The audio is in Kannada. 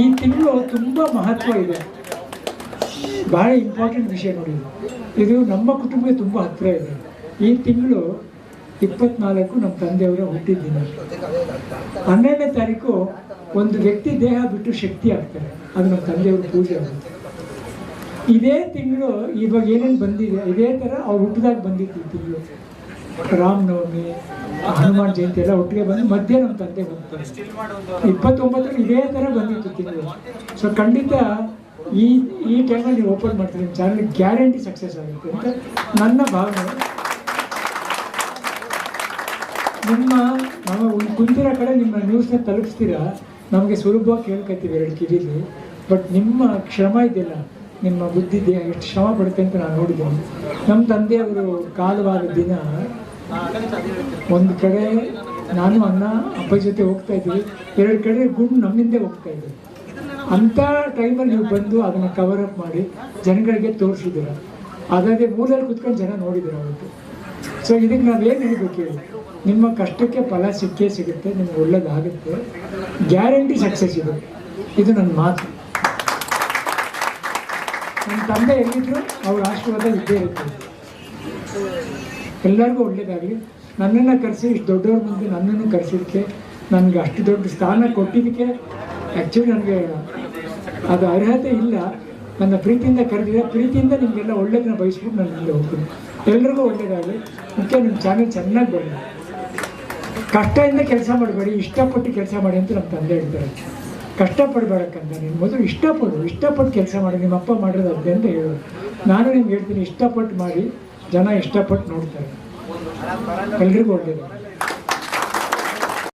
ಈ ತಿಂಗಳು ತುಂಬ ಮಹತ್ವ ಇದೆ. ಬಹಳ ಇಂಪಾರ್ಟೆಂಟ್ ವಿಷಯ ನೋಡಿ. ಇದು. ನಮ್ಮ ಕುಟುಂಬಕ್ಕೆ ತುಂಬ ಹತ್ತಿರ ಇದೆ. ಈ ತಿಂಗಳು ಇಪ್ಪತ್ನಾಲ್ಕು ನಮ್ಮ ತಂದೆಯವರ ಹುಟ್ಟಿದ ದಿನ. ಹನ್ನೆರಡನೇ ತಾರೀಕು ಒಂದು ವ್ಯಕ್ತಿ ದೇಹ ಬಿಟ್ಟು ಶಕ್ತಿ ಆಗ್ತಾರೆ ಅದು ನಮ್ಮ ತಂದೆಯವ್ರ ಪೂಜೆ ಆಗುತ್ತೆ ಇದೇ ತಿಂಗಳು ಇವಾಗ ಏನೇನು ಬಂದಿದೆ, ಇದೇ ಥರ ಅವ್ರು ಹುಟ್ಟಿದಾಗ ಬಂದಿತ್ತು ಈ ತಿಂಗಳು. ರಾಮನವಮಿ, ಹನುಮಾನ್ ಜಯಂತಿ ಎಲ್ಲ ಒಟ್ಟಿಗೆ ಬಂದು ಮಧ್ಯೆ ನಮ್ಮ ತಂದೆ ಬಂತು ಇಪ್ಪತ್ತೊಂಬತ್ತರಲ್ಲಿ ಇದೇ ಥರ ಬಂದಿತ್ತು ತಿಂಗಳು. ಸೊ ಖಂಡಿತ ಈ ಈ ಟೈಮಲ್ಲಿ ನೀವು ಓಪನ್ ಮಾಡ್ತೀನಿ ಚಾನಲ್ ಗ್ಯಾರಂಟಿ ಸಕ್ಸಸ್ ಆಗುತ್ತೆ ಅಂತ ನನ್ನ ಭಾವನೆ. ನಿಮ್ಮ ನಾವು ಕುಂತಿರೋ ಕಡೆ ನಿಮ್ಮ ನ್ಯೂಸ್ನ ತಲುಪಿಸ್ತೀರಾ? ನಮಗೆ ಸುಲಭವಾಗಿ ಕೇಳ್ಕೊತೀವಿ ಎರಡು ಕಿವಿಲಿ. ಬಟ್ ನಿಮ್ಮ ಕ್ಷಮ ಇದೆಯಲ್ಲ ನಿಮ್ಮ ಬುದ್ಧಿ ದೇಹ ಎಷ್ಟು ಶ್ರಮ ಪಡುತ್ತೆ ಅಂತ ನಾನು ನೋಡಿದ್ದೀನಿ. ನಮ್ಮ ತಂದೆಯವರು ಕಾಲವಾದ ದಿನ ಒಂದು ಕಡೆ ನಾನು ಅನ್ನ ಅಪ್ಪ ಜೊತೆ ಹೋಗ್ತಾ ಇದ್ದೀವಿ ಎರಡು ಕಡೆ ಗುಂಡು ನಮ್ಮಿಂದೆ ಹೋಗ್ತಾ ಇದ್ದೀವಿ ಅಂಥ ಟೈಮಲ್ಲಿ ನೀವು ಬಂದು ಅದನ್ನು ಕವರ್ ಅಪ್ ಮಾಡಿ ಜನಗಳಿಗೆ ತೋರಿಸಿದ್ದೀರ. ಅದಾದ್ರೆ ಮೂಲೆಯಲ್ಲಿ ಕುತ್ಕೊಂಡು ಜನ ನೋಡಿದ್ದೀರ ಅವತ್ತು. ಸೊ ಇದಕ್ಕೆ ನಾವು ಏನು ಹೇಳ್ಬೇಕು ಹೇಳಿ? ನಿಮ್ಮ ಕಷ್ಟಕ್ಕೆ ಫಲ ಸಿಕ್ಕೇ ಸಿಗುತ್ತೆ, ನಿಮ್ಗೆ ಒಳ್ಳೇದಾಗುತ್ತೆ. ಗ್ಯಾರಂಟಿ ಸಕ್ಸಸ್ ಇದೆ. ಇದು ನನ್ನ ಮಾತು. ನನ್ನ ತಂದೆ ಎಲ್ಲಿದ್ರು ಅವ್ರ ಆಶೀರ್ವಾದ ಇದ್ದೇ ಇರುತ್ತೆ. ಎಲ್ಲರಿಗೂ ಒಳ್ಳೇದಾಗಲಿ. ನನ್ನನ್ನು ಕರೆಸಿ ಇಷ್ಟು ದೊಡ್ಡವ್ರ ಮುಂದೆ ನನ್ನನ್ನು ಕರೆಸಿದ್ದಕ್ಕೆ ನನಗೆ ಅಷ್ಟು ದೊಡ್ಡ ಸ್ಥಾನ ಕೊಟ್ಟಿದ್ದಕ್ಕೆ ಆ್ಯಕ್ಚುಲಿ ನನಗೆ ಅದು ಅರ್ಹತೆ ಇಲ್ಲ. ನನ್ನ ಪ್ರೀತಿಯಿಂದ ಕರೆದಿದೆ. ಪ್ರೀತಿಯಿಂದ ನಿಮಗೆಲ್ಲ ಒಳ್ಳೇದನ್ನ ಬಯಸ್ಬಿಟ್ಟು ನಾನು ಮುಂದೆ ಹೋಗ್ತೀನಿ. ಎಲ್ರಿಗೂ ಒಳ್ಳೇದಾಗಲಿ. ಮುಖ್ಯ ನಿಮ್ಮ ಚಾನಲ್ ಚೆನ್ನಾಗಿ ಬರಲಿ ಕಷ್ಟದಿಂದ ಕೆಲಸ ಮಾಡಬೇಡಿ, ಇಷ್ಟಪಟ್ಟು ಕೆಲಸ ಮಾಡಿ ಅಂತ ನಮ್ಮ ತಂದೆ ಹೇಳ್ತಾರೆ. ಕಷ್ಟಪಡಬೇಡಕ್ಕಂತ ನೀನು ಮೊದಲು ಇಷ್ಟಪಡು, ಇಷ್ಟಪಟ್ಟು ಕೆಲಸ ಮಾಡಿ, ನಿಮ್ಮ ಅಪ್ಪ ಮಾಡಿರೋದು ಅದೇ ಅಂತ ಹೇಳೋದು ನಾನು ನಿಮ್ಗೆ ಹೇಳ್ತೀನಿ, ಇಷ್ಟಪಟ್ಟು ಮಾಡಿ, ಜನ ಇಷ್ಟಪಟ್ಟು ನೋಡ್ತಾರೆ. ಎಲ್ರಿಗೂ ಒಳ್ಳೇದು.